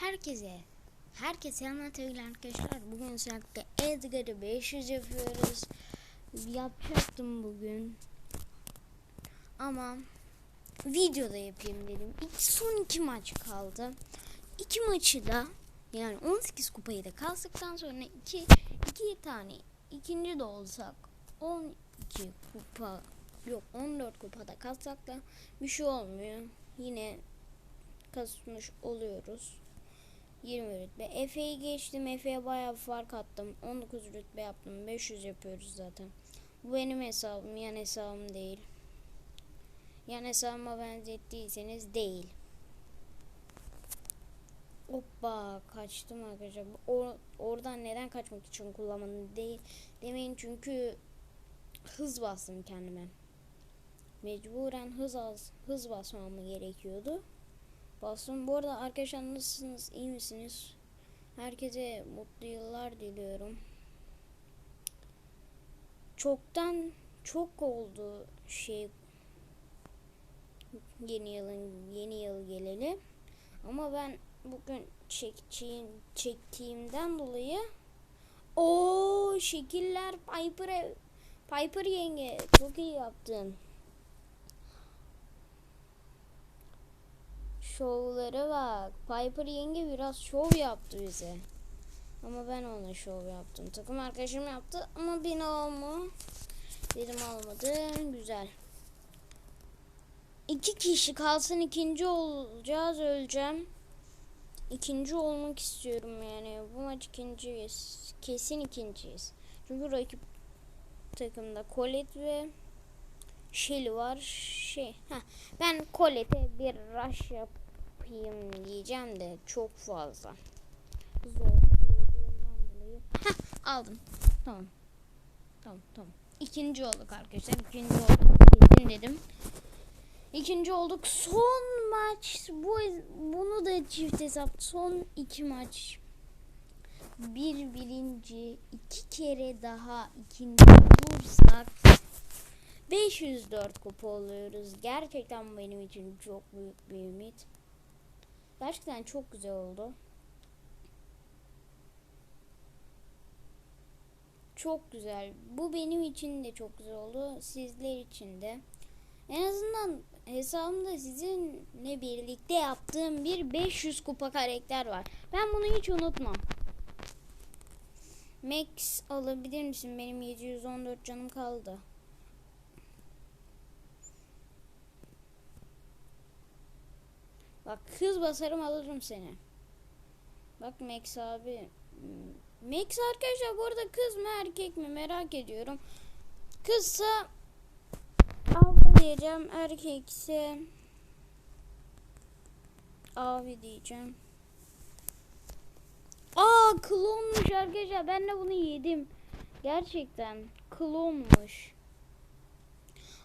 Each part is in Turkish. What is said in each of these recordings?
Herkese Herkese anlatabilir arkadaşlar. Bugün özellikle Edgar'ı 500 yapıyoruz. Yapacaktım bugün. Ama videoda yapayım dedim. İki, son iki maç kaldı. İki maçı da yani 18 kupayı da kaldıktan sonra iki, iki tane ikinci de olsak 12 kupa yok 14 kupada kalsak da bir şey olmuyor. Yine kasmış oluyoruz. 20 rütbe. Efe'yi geçtim. Efe'ye bayağı fark attım. 19 rütbe yaptım. 500 yapıyoruz zaten. Bu benim hesabım. Yan hesabım değil. Yan hesabıma benzettiyseniz değil. Hoppa kaçtım arkadaşlar. O, oradan neden kaçmak için kullanmadım değil demeyin çünkü hız bastım kendime. Mecburen hız az, hız basmam gerekiyordu. Bastım. Bu arada arkadaşlar nasılsınız? İyi misiniz? Herkese mutlu yıllar diliyorum. Çoktan çok oldu şey yeni yılın yeni yıl geleli. Ama ben bugün çektiğim, çektiğimden dolayı o şekiller Piper Piper yenge çok iyi yaptın. Şovlara bak. Piper yenge biraz şov yaptı bize. Ama ben ona şov yaptım. Takım arkadaşım yaptı ama beni alma. Dedim almadı. Güzel. İki kişi kalsın ikinci olacağız öleceğim. İkinci olmak istiyorum yani. Bu maç ikinciyiz. Kesin ikinciyiz. Çünkü rakip takımda Colette ve Shelly var. Şey, ha ben Colette'e bir rush yapayım diyeceğim de çok fazla. Zor dolayı. Heh, aldım. Tamam. Tamam tamam. İkinci olduk arkadaşlar. İkinci olduk. Kesin dedim. İkinci olduk. Son maç. Bu bunu da çift hesap. Son iki maç. Bir birinci. iki kere daha ikinci olursak 504 kupa oluyoruz. Gerçekten benim için çok büyük bir ümit. Gerçekten çok güzel oldu. Çok güzel. Bu benim için de çok güzel oldu. Sizler için de. En azından hesabımda sizinle birlikte yaptığım bir 500 kupa karakter var. Ben bunu hiç unutmam. Max alabilir misin? Benim 714 canım kaldı. Bak hız basarım alırım seni. Bak Max abi. Max arkadaşlar bu arada kız mı erkek mi merak ediyorum. Kızsa abi diyeceğim. Erkekse abi diyeceğim. Aa klonmuş arkadaşlar. Ben de bunu yedim. Gerçekten klonmuş.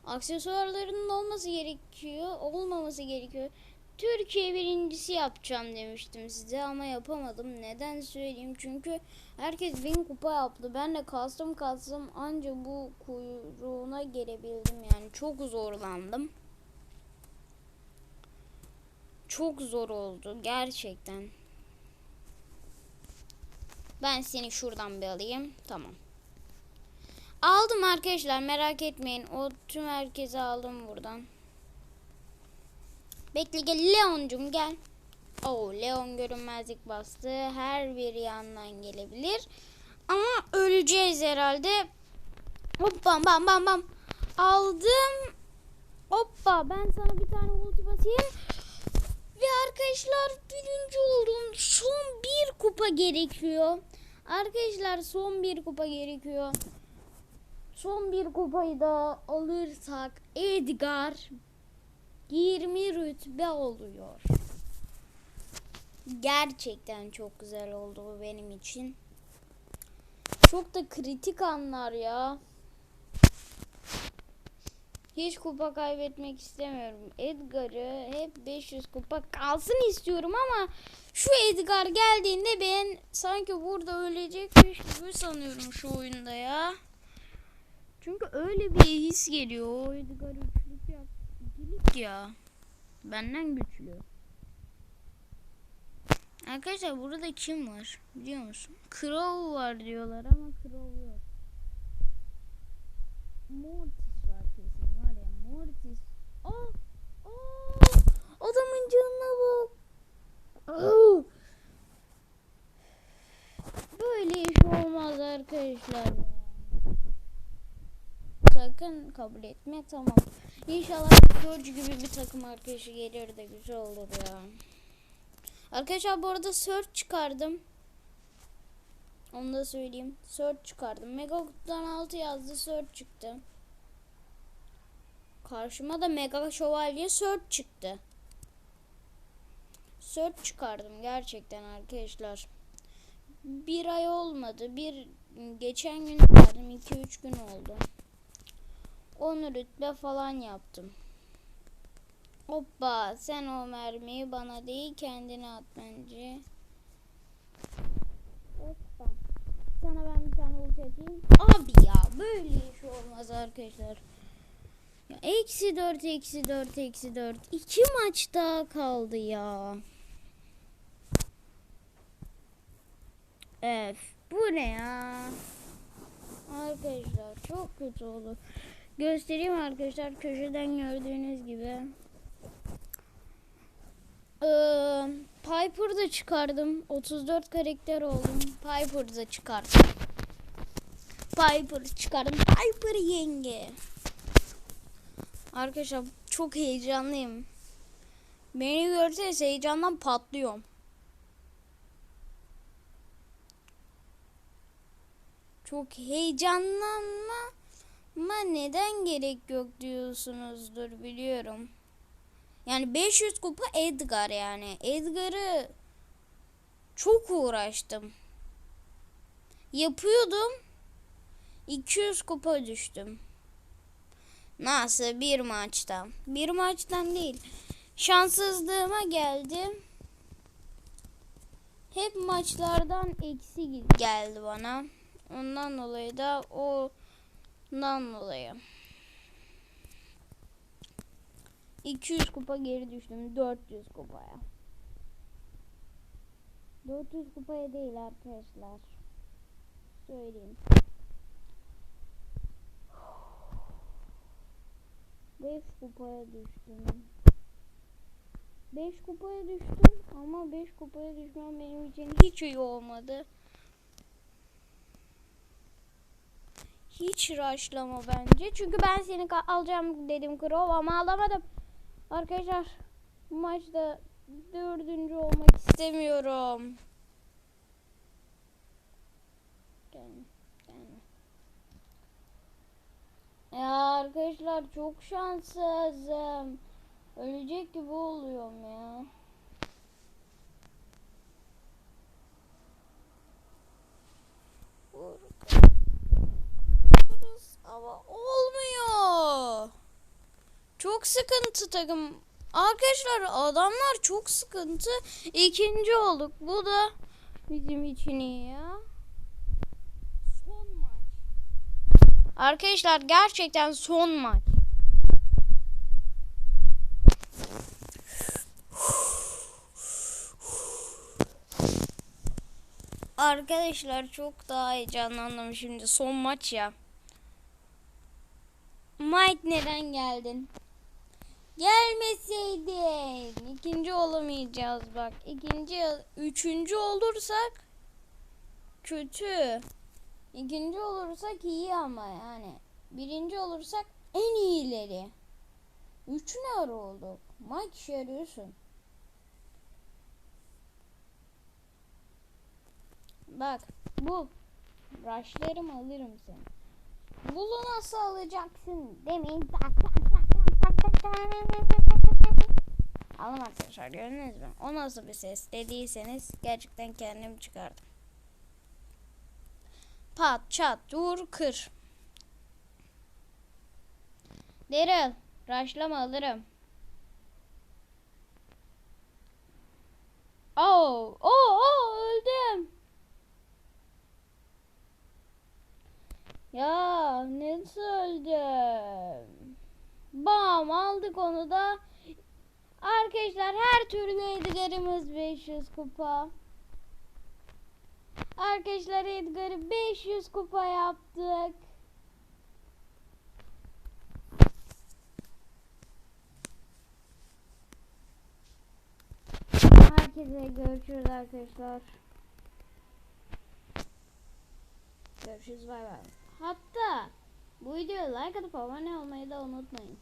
Aksesuarlarının olması gerekiyor. Olmaması gerekiyor. Türkiye birincisi yapacağım demiştim size ama yapamadım. Neden söyleyeyim? Çünkü herkes bin kupa yaptı. Ben de kastım kastım anca bu kuyruğuna gelebildim. Yani çok zorlandım. Çok zor oldu gerçekten. Ben seni şuradan bir alayım. Tamam. Aldım arkadaşlar merak etmeyin. O tüm herkese aldım buradan. Bekle gel Leoncum gel. Oo Leon görünmezlik bastı. Her bir yandan gelebilir. Ama öleceğiz herhalde. Hop bam bam bam bam. Aldım. Hoppa ben sana bir tane ulti basayım. Ve arkadaşlar birinci oldum. Son bir kupa gerekiyor. Arkadaşlar son bir kupa gerekiyor. Son bir kupayı da alırsak Edgar 20 rütbe oluyor. Gerçekten çok güzel oldu bu benim için. Çok da kritik anlar ya. Hiç kupa kaybetmek istemiyorum. Edgar'ı hep 500 kupa kalsın istiyorum ama şu Edgar geldiğinde ben sanki burada ölecekmiş gibi sanıyorum şu oyunda ya. Çünkü öyle bir his geliyor. O Edgar ikilik ya. Benden güçlü. Arkadaşlar burada kim var biliyor musun? Crow var diyorlar ama Crow yok. Mortis var kesin var ya Mortis. Aa, aa, adamın canına bak. Aa. Böyle iş olmaz arkadaşlar. ya. Sakın kabul etme tamam. İnşallah George gibi bir takım arkadaşı gelir de güzel olur ya. Arkadaşlar bu arada search çıkardım. Onu da söyleyeyim. Search çıkardım. Megakutu'dan 6 yazdı search çıktı. Karşıma da Mega Şövalye search çıktı. Search çıkardım gerçekten arkadaşlar. Bir ay olmadı. Bir geçen gün verdim. 2-3 gün oldu. 10 rütbe falan yaptım. Hoppa sen o mermiyi bana değil kendine at bence. Hoppa. Sana ben bir tane ulti atayım. Abi ya böyle iş olmaz arkadaşlar. Ya, eksi 4 eksi 4 eksi 4. İki maç daha kaldı ya. Öf bu ne ya? Arkadaşlar çok kötü oldu. Göstereyim arkadaşlar köşeden gördüğünüz gibi. Ee, Piper da çıkardım. 34 karakter oldum. Piper da çıkardım. Piper çıkardım. Piper yenge. Arkadaşlar çok heyecanlıyım. Beni görseniz heyecandan patlıyorum. Çok heyecanlanma ama neden gerek yok diyorsunuzdur biliyorum. Yani 500 kupa Edgar yani. Edgar'ı çok uğraştım. Yapıyordum. 200 kupa düştüm. Nasıl bir maçta? Bir maçtan değil. Şanssızlığıma geldi. Hep maçlardan eksi geldi bana. Ondan dolayı da ondan dolayı. 200 kupa geri düştüm 400 kupaya. 400 kupaya değil arkadaşlar. Söyleyeyim. 5 kupaya düştüm. 5 kupaya düştüm ama 5 kupaya düşmem benim için hiç iyi olmadı. Hiç rushlama bence. Çünkü ben seni alacağım dedim Krov ama alamadım. Arkadaşlar bu maçta dördüncü olmak istemiyorum. Ya arkadaşlar çok şanssızım. Ölecek gibi oluyorum ya. Ama olmuyor. Çok sıkıntı takım. Arkadaşlar adamlar çok sıkıntı. İkinci olduk. Bu da bizim için iyi ya. Son maç. Arkadaşlar gerçekten son maç. Arkadaşlar çok daha heyecanlandım şimdi son maç ya. Mike neden geldin? Gelmeseydin. ikinci olamayacağız bak. İkinci, üçüncü olursak kötü. İkinci olursak iyi ama yani. Birinci olursak en iyileri. Üç ne ara olduk? Mike işe yarıyorsun. Bak bu. Rushlarım alırım seni. Bunu nasıl alacaksın demeyin. Alın arkadaşlar gördünüz mü? O nasıl bir ses dediyseniz gerçekten kendim çıkardım. Pat çat dur kır. Daryl raşlama alırım. Oh, oh, oh öldüm. Ya nasıl öldüm? Bam aldık onu da. Arkadaşlar her türlü Edgar'ımız 500 kupa. Arkadaşlar Edgar'ı 500 kupa yaptık. Herkese görüşürüz arkadaşlar. Görüşürüz bay bay. Hatta bu videoya like atıp abone olmayı da unutmayın.